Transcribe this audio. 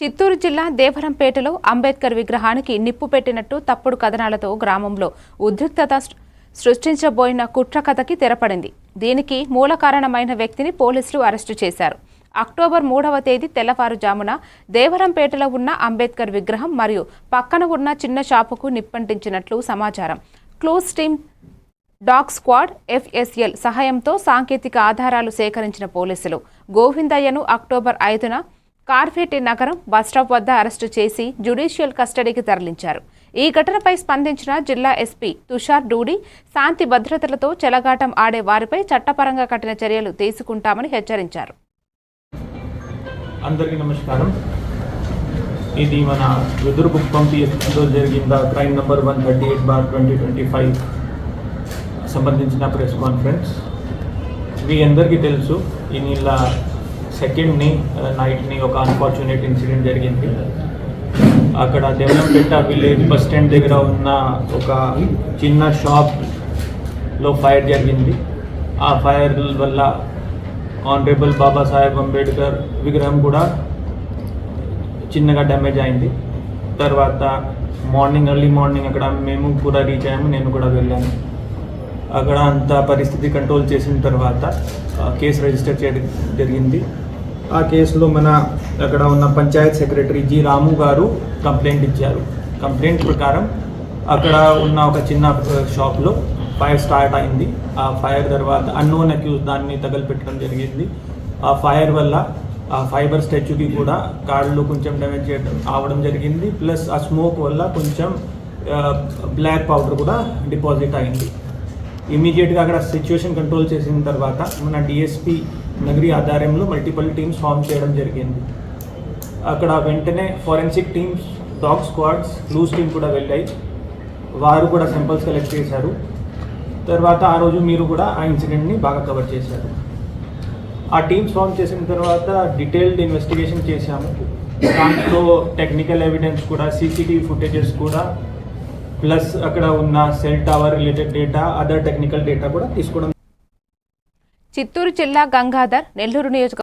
చిత్తూరు జిల్లా దేవరంపేటలో అంబేద్కర్ విగ్రహానికి నిప్పు పెట్టినట్టు తప్పుడు కథనాలతో గ్రామంలో ఉద్రిక్తత సృష్టించబోయిన కుట్ర కథకి తెరపడింది. దీనికి మూల కారణమైన వ్యక్తిని పోలీసులు అరెస్టు చేశారు. అక్టోబర్ మూడవ తేదీ తెల్లవారుజామున దేవరంపేటలో ఉన్న అంబేద్కర్ విగ్రహం మరియు పక్కన ఉన్న చిన్న షాపుకు నిప్పంటించినట్లు సమాచారం. Clues team dog squad FSL సహాయంతో సాంకేతిక ఆధారాలు సేకరించిన పోలీసులు. గోవిందయ్యను అక్టోబర్ ఐదున కార్ఫేటి నగరం బస్టాప్ వద్ద అరెస్టు చేసి జ్యుడిషియల్ కస్టడీకి తరలించారు. ఈ ఘటనపై స్పందించిన జిల్లా ఎస్పీ తుషార్ డూడి శాంతి భద్రతలతో చెలగాటం ఆడే వారిపై చట్టపరంగా కఠిన చర్యలు తీసుకుంటామని హెచ్చరించారు. అందరికీ నమస్కారం. ఇది మన జరిగిన crime number one thirty eight bar twenty twenty five. సంబంధించిన ప్రెస్ కాన్ఫరెన్స్ మీ అందరికీ తెలుసు ఈ నీళ్ళ సెకండ్ని నైట్ని ఒక అన్ఫార్చునేట్ ఇన్సిడెంట్ జరిగింది. అక్కడ దేవనంపేట విలేజ్ బస్ స్టాండ్ దగ్గర ఉన్న ఒక చిన్న షాప్లో ఫైర్ జరిగింది. ఆ ఫైర్ వల్ల ఆనరేబుల్ బాబాసాహెబ్ అంబేద్కర్ విగ్రహం కూడా చిన్నగా డ్యామేజ్ అయింది. తర్వాత మార్నింగ్ ఎర్లీ మార్నింగ్ అక్కడ మేము కూడా రీచ్ అయ్యాము నేను కూడా వెళ్ళాను. అక్కడ అంత పరిస్థితి కంట్రోల్ చేసిన తర్వాత కేసు రిజిస్టర్ చేయడం జరిగింది. ఆ కేసులో మన అక్కడ ఉన్న పంచాయత్ సెక్రటరీ జి రాము గారు కంప్లైంట్ ఇచ్చారు. కంప్లైంట్ ప్రకారం అక్కడ ఉన్న ఒక చిన్న షాప్లో ఫైర్ స్టార్ట్ అయింది. ఆ ఫైర్ తర్వాత అన్నోన్ అక్యూజ్ దాన్ని తగలపెట్టడం జరిగింది. ఆ ఫైర్ వల్ల ఆ ఫైబర్ స్టాచ్యూకి కూడా కాళ్ళు కొంచెం డ్యామేజ్ చేయడం అవడం జరిగింది. ప్లస్ ఆ స్మోక్ వల్ల కొంచెం బ్లాక్ పౌడర్ కూడా డిపాజిట్ అయింది. ఇమీడియట్గా అక్కడ సిచ్యువేషన్ కంట్రోల్ చేసిన తర్వాత మన డిఎస్పి నగరి ఆధారంలో మల్టిపల్ టీమ్స్ ఫామ్ చేయడం జరిగింది. అక్కడ వెంటనే forensic teams dog squads clues team కూడా వెళ్ళాయి. వారు కూడా సింపుల్స్ కలెక్ట్ చేశారు. తర్వాత ఆ రోజు మీరు కూడా ఆ ఇన్సిడెంట్ని బాగా కవర్ చేశారు. ఆ టీమ్స్ ఫామ్ చేసిన తర్వాత డీటెయిల్డ్ ఇన్వెస్టిగేషన్ చేశాము. దాంట్లో టెక్నికల్ ఎవిడెన్స్ కూడా సీసీటీవీ ఫుటేజెస్ కూడా ప్లస్ అక్కడ ఉన్న cell tower related data other technical data కూడా తీసుకోవడం చిత్తూరు జిల్లా గంగాధర్ నెల్లూరు నియోజక